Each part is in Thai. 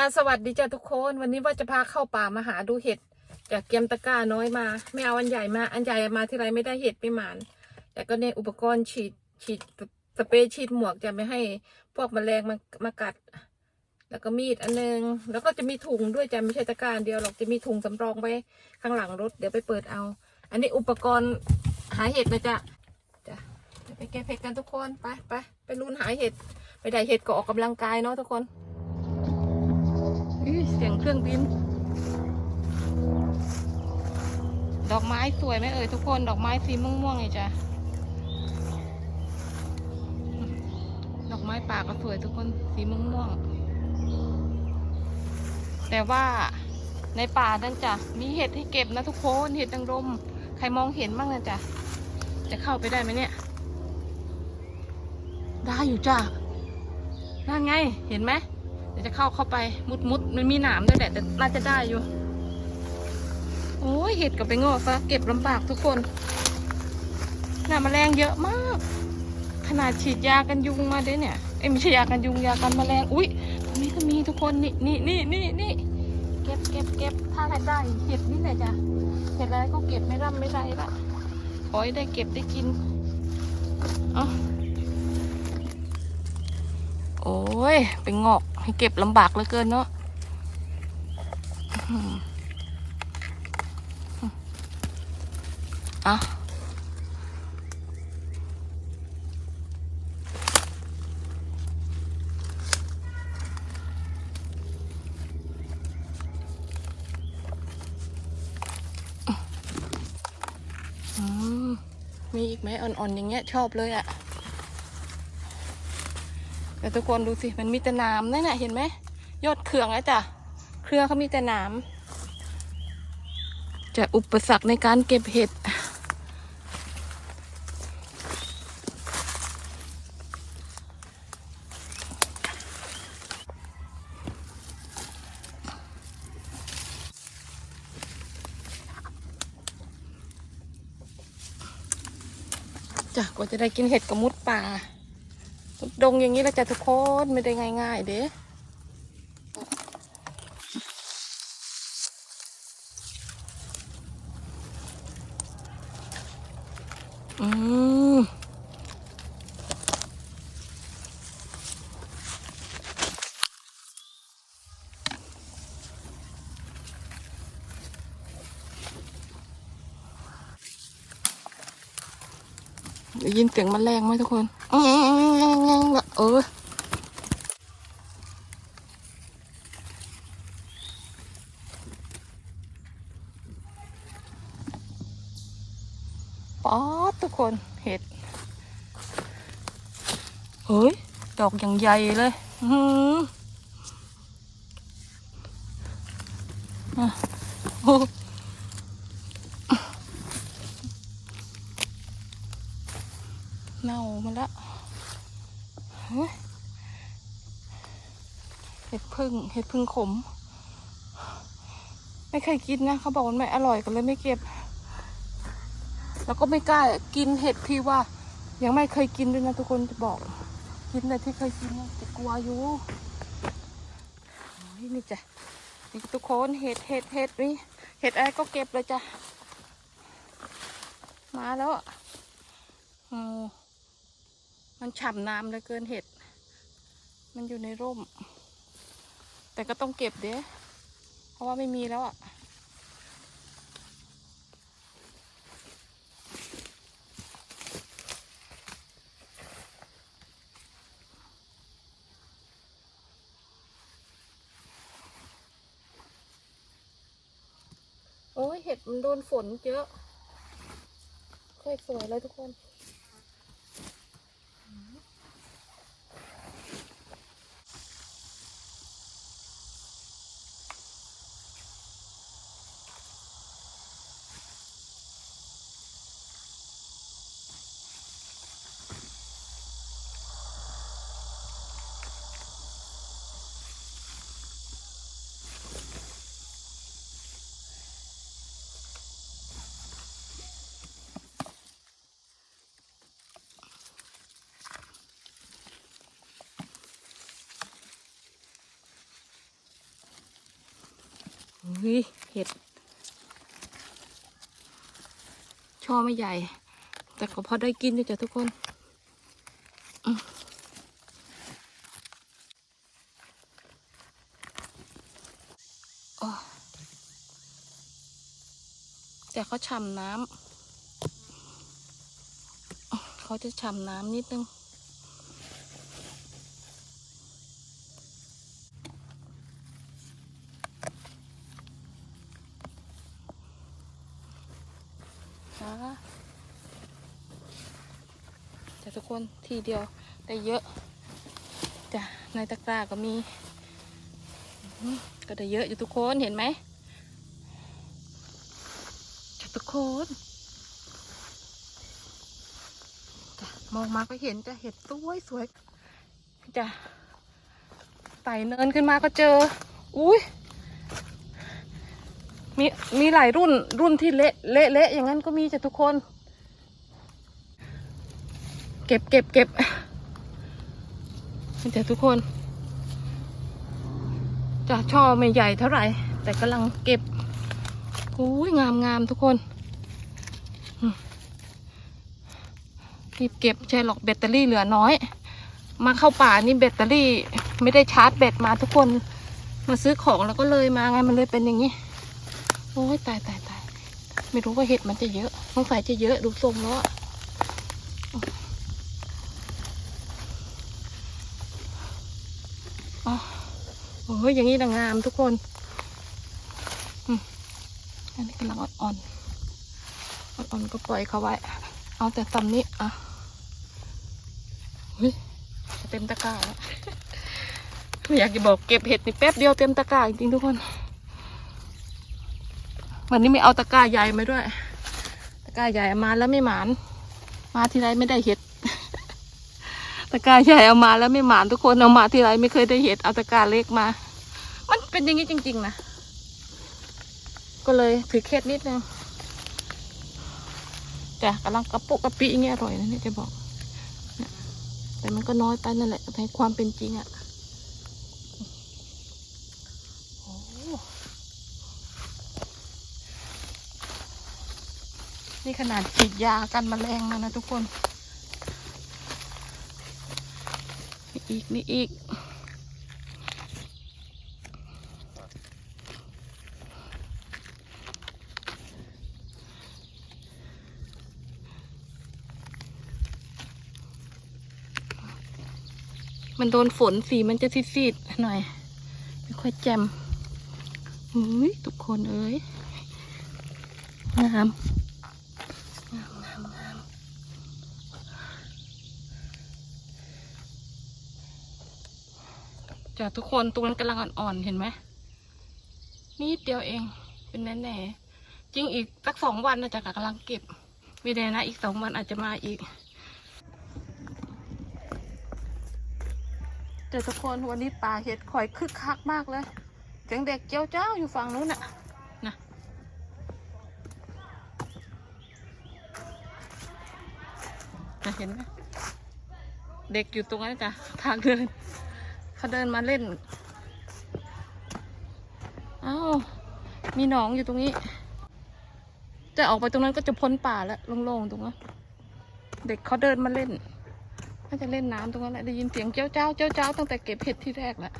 จ้าสวัสดีจ้าทุกคนวันนี้ว่าจะพาเข้าป่ามาหาดูเห็ดจากเกียมตะกร้าน้อยมา ไม่เอาอันใหญ่มาอันใหญ่มาที่ไรไม่ได้เห็ดไม่หมานแต่ก็เนี่ยอุปกรณ์ฉีดฉีดสเปรย์ฉีดหมวกจะไม่ให้พวกแมลงมามากัด แล้วก็มีดอันนึง แล้วก็จะมีถุงด้วยจะไม่ใช่ตะกร้าเดียวหรอกจะมีถุงสำรองไว้ข้างหลังรถเดี๋ยวไปเปิดเอา อันนี้อุปกรณ์หาเห็ดนะจ๊ะจ้ะไปเก็บเห็ดกันทุกคนไปไปไปลุ้นหาเห็ดไปได้เห็ดก็ออกกำลังกายเนาะทุกคน เสียงเครื่องบิน ดอกไม้สวยไหมเอ่ยทุกคน ดอกไม้สีม่วงๆไงจ้ะ ดอกไม้ป่าก็สวยทุกคน สีม่วงๆ แต่ว่าในป่านั่นจ้ะ มีเห็ดให้เก็บนะทุกคน เห็ดดังรม ใครมองเห็นบ้างนะจ้ะ จะเข้าไปได้ไหมเนี่ย ได้อยู่จ้ะ นั่นไง เห็นไหม ดี๋ยวจะเข้าเข้าไปมุดมุดมันมีหนามด้วยแหละแต่น่าจะได้อยู่ โอ้ยเห็ดกับไปงอกซะเก็บลำบากทุกคนหนามแมลงเยอะมาก ขนาดฉีดยากันยุงมาด้วยเนี่ยเอ้ไม่ใช่ยากันยุงยากันแมลงอุ้ยตรงนี้ก็มีทุกคนนี่นี่นี่นี่นี่เก็บเก็บเก็บถ้าใครได้เห็ดนี่แหละจ้ะเห็ดอะไรก็เก็บไม่ร่ำไม่ไรละขอให้ได้เก็บได้กินเอโอ้ยไปงอก ให้เก็บลำบากเหลือเกินเนาะอะอืมมีอีกไหมอ่อนๆอย่างเงี้ยชอบเลยอะ แต่ทุกคนดูสิมันมีแต่น้ำนั่นน่ะเห็นไหมยอดเครื่องอะจ้ะเครือเขามีแต่น้ำจะอุปสรรคในการเก็บเห็ดจ้ะกว่าจะได้กินเห็ดกับมุดป่า ดงอย่างนี้เราจะทุกคนไม่ได้ง่าย ๆ เด้อืมได้ยินเสียงมแมลงไหมทุกคน เออป๊อดทุกคนเห็ด เฮ้ย ดอกอย่างใหญ่เลย อือหืออะโอ้ เน่ามาแล้วเห็ดพึ่งเห็ดพึ่งขม ไม่เคยกินนะเขาบอกมันไม่อร่อยกันเลยไม่เก็บ แล้วก็ไม่กล้ากินเห็ดที่ว่า ยังไม่เคยกินด้วยนะทุกคนจะบอก กินแต่ที่เคยกินนะจะกลัวอยู่นี่จ้ะนี่ทุกคนเห็ดเห็ดเห็ดนี่เห็ดอะไรก็เก็บเลยจ้ะมาแล้วอะโอ้ มันฉ่ำน้ำเหลยเกินเห็ด มันอยู่ในร่ม แต่ก็ต้องเก็บเด้เพราะว่าไม่มีแล้วอะโอ้ยเห็ดมันโดนฝนเยอะค่อยสวยเลยทุกคน ฮ้ยเห็ด ช่อไม่ใหญ่ แต่ก็พอได้กินอยู่จ้ะทุกคนแต่เขาฉ่ำน้ำเขาจะฉ่ำน้ำนิดนึง ทุกคนทีเดียวได้เยอะจ้ะในตะกร้าก็มีก็ได้เยอะอยู่ทุกคนเห็นไหมจ้ะทุกคนจ้ะมองมาก็เห็นจะเห็ดสวยสวยจ้ะไต่เนินขึ้นมาก็เจอ อุ้ยมีมีหลายรุ่นรุ่นที่เละเละเละอย่างนั้นก็มีจ้ะทุกคน เก็บเก็บเก็บนี่จ้ะทุกคนจะช่อไม่ใหญ่เท่าไหร่ แต่กำลังเก็บอุ้ยงามงามทุกคนรีบเก็บใช่หรอกแบตเตอรี่เหลือน้อย มาเข้าป่านี่แบตเตอรี่ไม่ได้ชาร์จแบตมาทุกคนมาซื้อของแล้วก็เลยมาไงมันเลยเป็นอย่างนี้โอ้ยตายตายตายไม่รู้ว่าเห็ดมันจะเยอะสงสัยจะเยอะดูทรงแล้วอะอ๋อ โอ้ยอย่างนี้นางงามทุกคนอันนี้กำลังอ่อนๆอ่อนๆก็ปล่อยเขาไว้ เอาแต่ตำนี้อะเฮ้ยจะเต็มตะกร้าแล้วไม่อยากจะบอกเก็บเห็ดนี่แป๊บเดียวเต็มตะกร้าจริงๆทุกคนวันนี้ไม่เอาตะกร้าใหญ่มาด้วย ตะกร้าใหญ่เอามาแล้วไม่หมาน มาทีไรไม่ได้เห็ด ตะกร้าใหญ่เอามาแล้วไม่หมานทุกคนเอามาทีไรไม่เคยได้เห็ดเอาตะกร้าเล็กมา มันเป็นอย่างนี้จริง ๆ นะ ก็เลยถือเคล็ดนิดนึงจ้ะกำลังกระปุกกระปิอย่างเงี้ยอร่อยนะเนี่ยจะบอกแต่มันก็น้อยไปนั่นแหละในความเป็นจริงอะโอ้นี่ขนาดฉีดยากันแมลงมานะทุกคน นี่อีก นี่อีก มันโดนฝนสีมันจะซีดๆหน่อย ไม่ค่อยแจ่มอุ้ยทุกคนเอ้ยงามงามงามงามจ้ะทุกคนตรงนั้นกำลังอ่อนๆ เห็นไหมนิดเดียวเอง เป็นแน่ๆจริงอีกสักสองวันนะจ๊ะกำลังเก็บ ไม่แน่นะ อีกสองวันอาจจะมาอีก แต่ทุกคนวันนี้ป่าเห็ดข่อยคึกคักมากเลยเสียงเด็กเจ้าเจ้าอยู่ฝั่งนู้นน่ะนะนะเห็นไหมเด็กอยู่ตรงนั้นจ้ะทางเดินเขาเดินมาเล่นอ้าวมีหนองอยู่ตรงนี้แต่ออกไปตรงนั้นก็จะพ้นป่าแล้วโล่งๆตรงนั้นเด็กเขาเดินมาเล่น น่าจะเล่นน้ำตรงนั้นแหละได้ยินเสียงเจ้าเจ้าเจ้าเจ้าตั้งแต่เก็บเห็ดที่แรกแหละ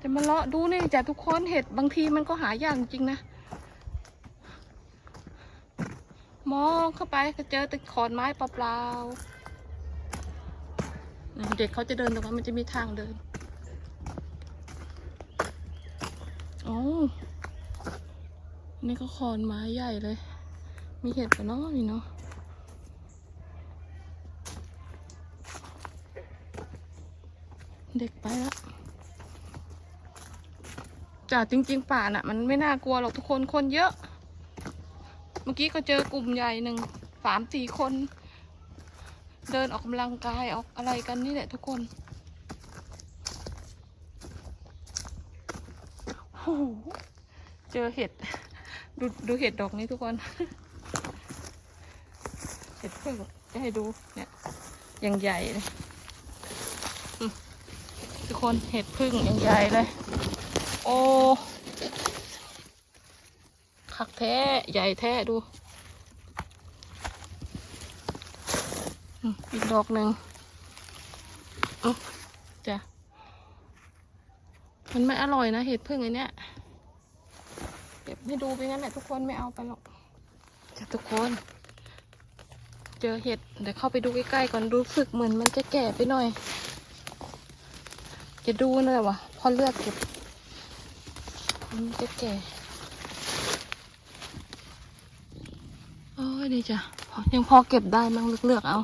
จะมาเลาะดูนี่จ้ะทุกคนเห็ดบางทีมันก็หายากจริงนะ มองเข้าไปก็เจอแต่ขอนไม้เปล่าๆเด็กเขาจะเดินตรงนั้นมันจะมีทางเดินโอ้นี่ก็ขอนไม้ใหญ่เลย มีเห็ดปะเนาะนี่เนาะ เด็กไปแล้วจ้ะจริง ๆ ป่าน่ะ มันไม่น่ากลัวหรอกทุกคนคนเยอะ เมื่อกี้ก็เจอกลุ่มใหญ่หนึ่งสามสี่คน เดินออกกำลังกายออกอะไรกันนี่แหละทุกคนโอ้โหเจอเห็ด ดูดูเห็ดดอกนี้ทุกคน เห็ดเพิ่งจะให้ดูเนี่ยยังใหญ่เลย คนเห็ดพึ่งยังใหญ่เลย โอ้คักแท้ใหญ่แท้ดูอีกดอกหนึ่งอ๋อจ้ะมันไม่อร่อยนะ เห็ดพึ่งไอเนี้ยเก็บให้ดูไปงั้นแหละทุกคนไม่เอาไปหรอกจ้ะทุกคน เจอเห็ดเดี๋ยวเข้าไปดูใกล้ๆก่อนรู้สึกเหมือนมันจะแก่ไปหน่อย จะดูเลยวะพอเลือกเก็บมันจะแก่โอ้ยดีจ้ะยังพอเก็บได้มั้งเลือกๆเอา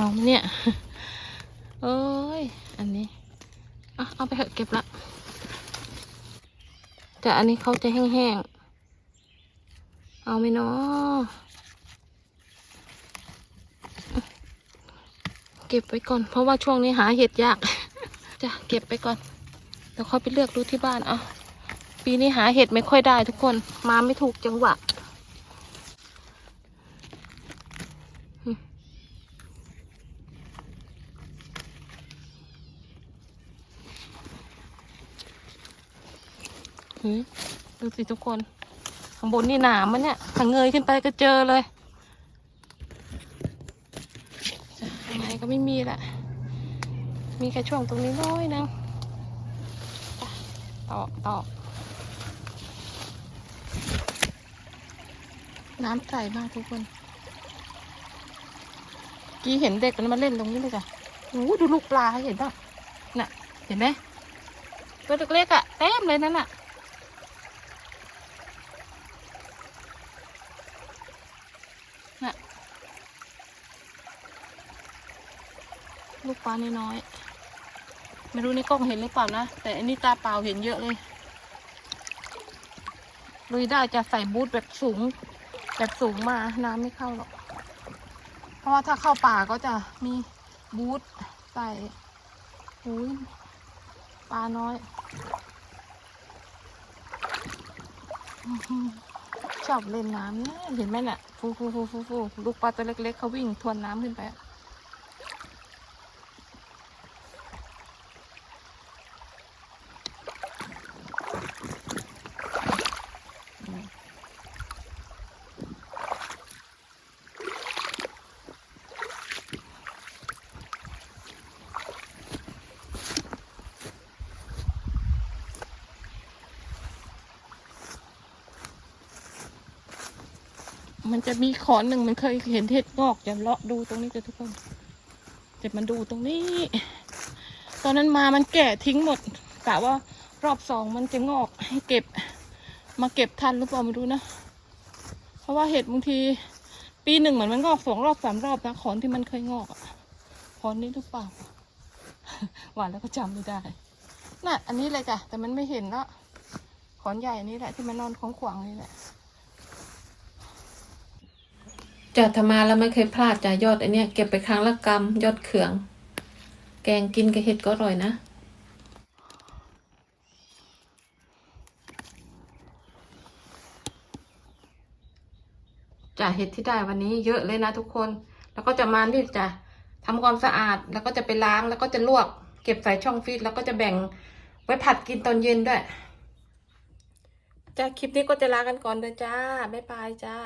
เอาเนี่ยเอ้ย อันนี้อะเอาไปเถอะเก็บละ แต่อันนี้เขาจะแห้งๆ เอาไหมเนาะเก็บไว้ก่อน เพราะว่าช่วงนี้หาเห็ดยาก จะเก็บไปก่อนเดี๋ยวค่อยไปเลือกดูที่บ้านเอาปีนี้หาเห็ดไม่ค่อยได้ทุกคน มาไม่ถูกจังหวะ เฮ้ยดูสิทุกคน ข้างบนนี่หนามมันเนี่ยถ้าเงยขึ้นไปก็เจอเลยข้างในก็ไม่มีละ มีแค่ช่วงตรงนี้น้อยนะต่อต่อน้ำใสมากทุกคน กี้เห็นเด็กมันมาเล่นตรงนี้เลยจ้ะโอ้ดูลูกปลาให้เห็นป่ะน่ะ เห็นไหมตัวเล็กๆอะเต็มเลยนั่นน่ะน่ะ ปลาน้อยๆไม่รู้ในกล้องเห็นหรือเปล่านะ แต่อันนี้ตาเปล่าเห็นเยอะเลยลุยได้จะใส่บูทแบบสูง แบบสูงมาน้ำไม่เข้าหรอก เพราะว่าถ้าเข้าป่าก็จะมีบูทใส่หูยปลาน้อย ชอบเล่นน้ำเนี่ยเห็นไหมน่ะฟูฟูฟูฟูฟูลูกปลาตัวเล็กๆเขาวิ่งทวนน้ำขึ้นไปอะ มันจะมีขอนหนึ่งมันเคยเห็นเห็ดงอกอย่าเลาะดูตรงนี้จะทุกคนจะมาดูตรงนี้ ตอนนั้นมามันแก่ทิ้งหมดกะว่ารอบสองมันจะงอกให้เก็บ มาเก็บทันหรือเปล่าไม่รู้นะ เพราะว่าเห็ดบางที ปีหนึ่งเหมือนมันงอกสองรอบสามรอบนะขอนที่มันเคยงอกอะขอนนี้หรือเปล่าหวานแล้วก็จำไม่ได้น่ะอันนี้เลยจ้ะแต่มันไม่เห็นละขอนใหญ่อันนี้แหละที่มันนอนของขวางนี่แหละ จัดทมาแล้วไม่เคยพลาดจะยอดอันเนี้ยเก็บไปครั้งละกำยอดเขือง แกงกินกับเห็ดก็อร่อยนะจ้ะเห็ดที่ได้วันนี้เยอะเลยนะทุกคน แล้วก็จะมานี่จ้ะทำความสะอาดแล้วก็จะไปล้างแล้วก็จะลวก เก็บใส่ช่องฟรีซแล้วก็จะแบ่งไว้ผัดกินตอนเย็นด้วยจ้ะคลิปนี้ก็จะลากันก่อนเลยจ้าบ๊ายบายจ้า